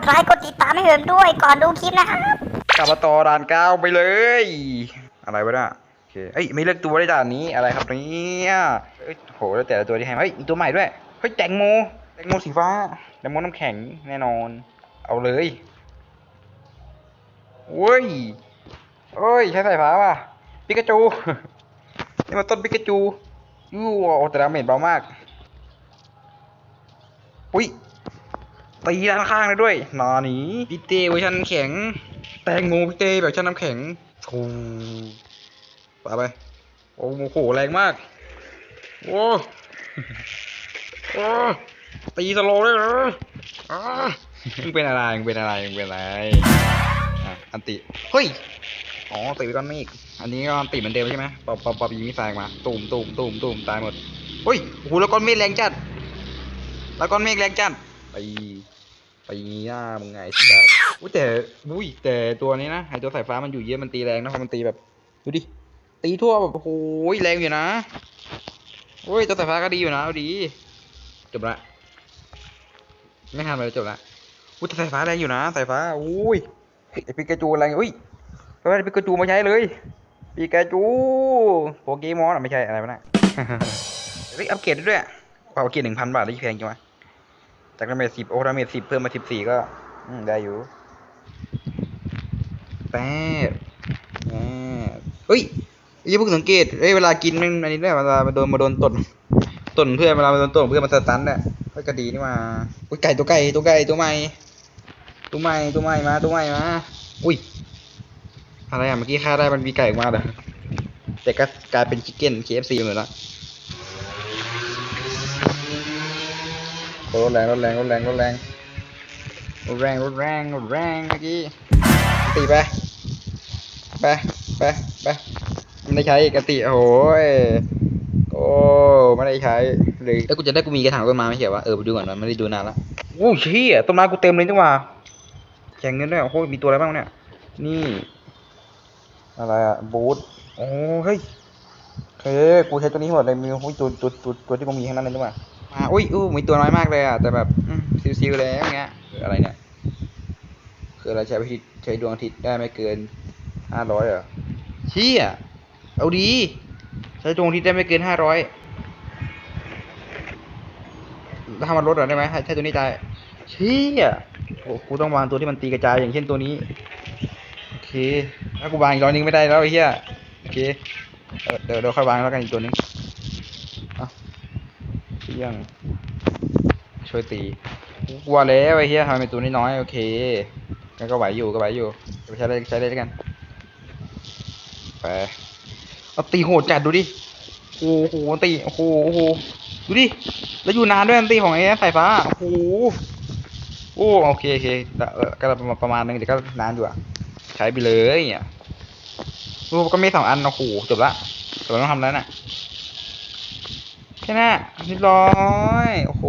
ดไลค์กดติดตามให้ผมด้วยก่อนดูคลิปนะครับกลับมาต่อด่านเก้าไปเลย อะไรวะเนี่ยโอเคเอ้ยไม่เลือกตัวได้ด่านนี้อะไรครับเนี่ยเอ้ยโหแล้วแต่ละตัวที่ให้มาเฮ้ยมีตัวใหม่ด้วยเฮ้ยแตงโมแตงโมสีฟ้าแตงโมน้ำแข็งแน่นอน เอาเลยเว้ยเอ้ยใช้สายฟ้าป่ะปิกาจูนี่มันต้นปิกาจูยูโอ้แต่ดาเมจเบามาก อุ้ย ตีด้านข้างได้ด้วยนาหนีพีเต้เวอร์ชันแข็ง แตงโมพี่เต้แบบชันน้ำแข็งโอ้ปไป โอ้โหแรงมาก โอ้โอ้ตีสโลได้เหรออ้ามึงเป็นอะไรมึงเป็นอะไรมึงเป็นอะไรอะอันติ เฮ้ย อ๋อตีไปก้อนเมฆอันนี้ก็อันติเหมือนเดิมใช่ไหมปอบปอบปอบยิงมิสไซล์มาตูมตูมตูมตูมตายหมดเฮ้ยโอ้โหแล้วก้อนเมฆแรงจัด แล้วก้อนเมฆแรงจัดไป ไปย่ามึงไงสัสอุ้ยแต่อุ้ยแต่ตัวนี้นะไอตัวสายฟ้ามันอยู่เยอะมันตีแรงนะเพราะมันตีแบบดูดิตีทั่วแบบโอ้โหแรงอยู่นะโอ้ยตัวสายฟ้าก็ดีอยู่นะดีจบละไม่ทันเลยจบละอุ้ยแต่สายฟ้าแรงอยู่นะสายฟ้าอุ้ยไอปิกาจูแรงอุ้ยไปไปปิกาจูมาใช้เลยปิกาจูโปเกมอนอะไม่ใช่อะไรวะน่ะเฮ้ยอัปเกรดด้วยเอาอัปเกรดหนึ่งพันบาทได้แพงจังวะ จากดาเมจสิบโอ้ดาเมจสิบเพิ่มมาสิบสี่ก็ได้อยู่แปดแปดเฮ้ยอย่าเพิ่งสังเกตเอ้ยเวลากินมันอันนี้ด้วยเวลามาโดนมาโดนตดตดเพื่อนเวลามาโดนตดเพื่อนมันสตันเนี่ยก็กระดีนี่มาอุ้ยไก่ตัวไก่ตัวไก่ตัวใหม่ตัวใหม่ตัวใหม่มาตัวใหม่มาอุ้ยอะไรอะเมื่อกี้ฆ่าได้มันมีไก่ออกมาเหรอแต่ก็กลายเป็นชิคเก้น KFC หมดแล้ว รถแรงรถแรงรถแรงรถแรงรถแรงรถแรงรถแรงเมื่อกี้ตีไปไปไปไปไม่ได้ใช้กติโอ้ยโอ้ไม่ได้ใช้เลยแล้วกูจะได้กูมีกระถางต้นไม้ไม่ใช่วะเออไปดูก่อนนะไม่ได้ดูนานละโอ้ยเชี่ยต้นไม้กูเต็มเลยจังหวะแข่งเงินด้วยโอ้โหมีตัวอะไรบ้างเนี่ยนี่ อะไรอะบูทโอ้เฮ้ยเฮ้ยกูใช้ตัวนี้หมดเลยมีโอ้ยตัวตัวตัวตัวที่กูมีทั้งนั้นเลยจังหวะ มาอุ้ยอู้มีตัวน้อยมากเลยอะ แต่แบบซิวๆแล้วเงี้ยคืออะไรเนี่ย คืออะไรใช้พิธีใช้ดวงอาทิตย์ได้ไม่เกินห้าร้อยเหรอเชี่ยเอาดี ใช้ดวงอาทิตย์ได้ไม่เกินห้าร้อยถ้ามันลดเหรอได้ไหมใช้ตัวนี้ได้เชี่ยโอ้กูต้องวางตัวที่มันตีกระจายอย่างเช่นตัวนี้ โอเค ถ้ากูวางอีกร้อยนึงไม่ได้แล้วไอ้เหี้ย โอเค เดี๋ยวเดี๋ยวค่อยวางแล้วกันอีกตัวนึง เที่ยง ช่วยตีกลัวแล้วไอ้เหี้ยทำไมเป็นตัวน้อยๆโอเคงั้นก็ไหวอยู่ก็ไหวอยู่ไปใช้ได้ใช้ได้แล้วกันไปเอาตีโหดจัดดูดิโอ้โหตีโอ้โหโอ้โหดูดิแล้วอยู่นานด้วยตีของไอ้สายฟ้าโอ้โหโอ้โอเคโอเคก็ประมาณประมาณนึงเดี๋ยวก็นานอยู่อะใช้ไปเลยเนี่ยโอ้ก็มีสองอันโอ้โหจบละแต่เราต้องทำแล้วน่ะ แค่นั้นเรียบร้อย โอ้โห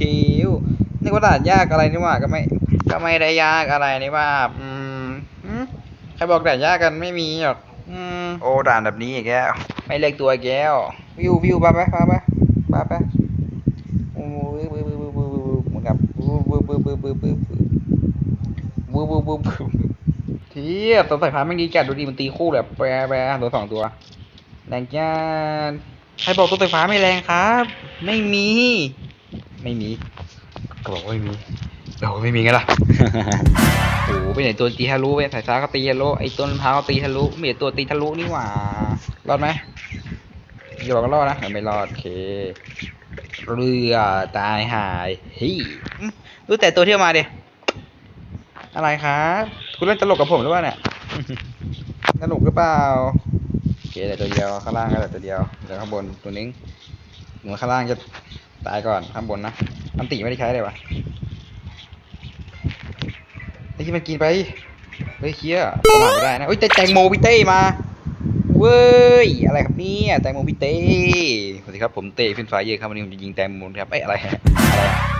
ชิวๆนึกว่าด่านยากอะไรนี่หว่าก็ไม่ก็ไม่ได้ยากอะไรนี่ว่า อืมหืมใครบอกด่านยากกันไม่มีหรอกอืมโอ้ด่านแบบนี้อีกแล้วไม่เล็กตัวอีกแล้ว วิววิวไปไปไปไปไปไปโอ้ยบึ้บบึ้บบึ้บบึ้บบึ้บเหมือนกับบึ้บบึ้บบึ้บบึ้บบึ้บบึ้บบึ้บบึ้บบึ้บบึ้บเทียบตัวสายพานไม่ดีจัดดูดิมันตีคู่แบบแปรแปรตัวสองตัวแรงจ้า ใครบอกตัวไฟฟ้าไม่แรงครับ ไม่มี ไม่มีก็บอกว่าไม่มีเราไม่มีไงล่ะ โอ้โหไปไหนตัวตีทะลุไปสายฟ้าก็ตีทะลุไอ้ต้นมะพร้าวก็ตีทะลุไม่เห็นตัวตีทะลุนี่หว่ารอดไหมอย่าบอกก็รอดนะเออไม่รอดโอเคเรือตายหายเฮ้ยอืมรู้แต่ตัวที่เอามาดิอะไรครับ คุณเล่นตลกกับผมหรือเปล่าเนี่ยตลกหรือเปล่าโอ เคแต่ตัวเดียวข้างล่างก็แต่ตัวเดียวเดี๋ยวข้างบนตัวนึงเหมือนข้างล่างจะตายก่อนข้างบนนะอันติไม่ได้ใช้เลยวะไอ้ที่มันกินไปเฮ้ยเคี้ยประมาทไม่ได้นะเฮ้ยแต่แตงโมพีเต้มาเว้ยอะไรครับเนี่ยแตงโมพีเต้สวัสดีครับผมเต้ฟินไฟเยอร์ครับวันนี้ผมจะยิงแตงโมครับเอ้ยอะไรอะไร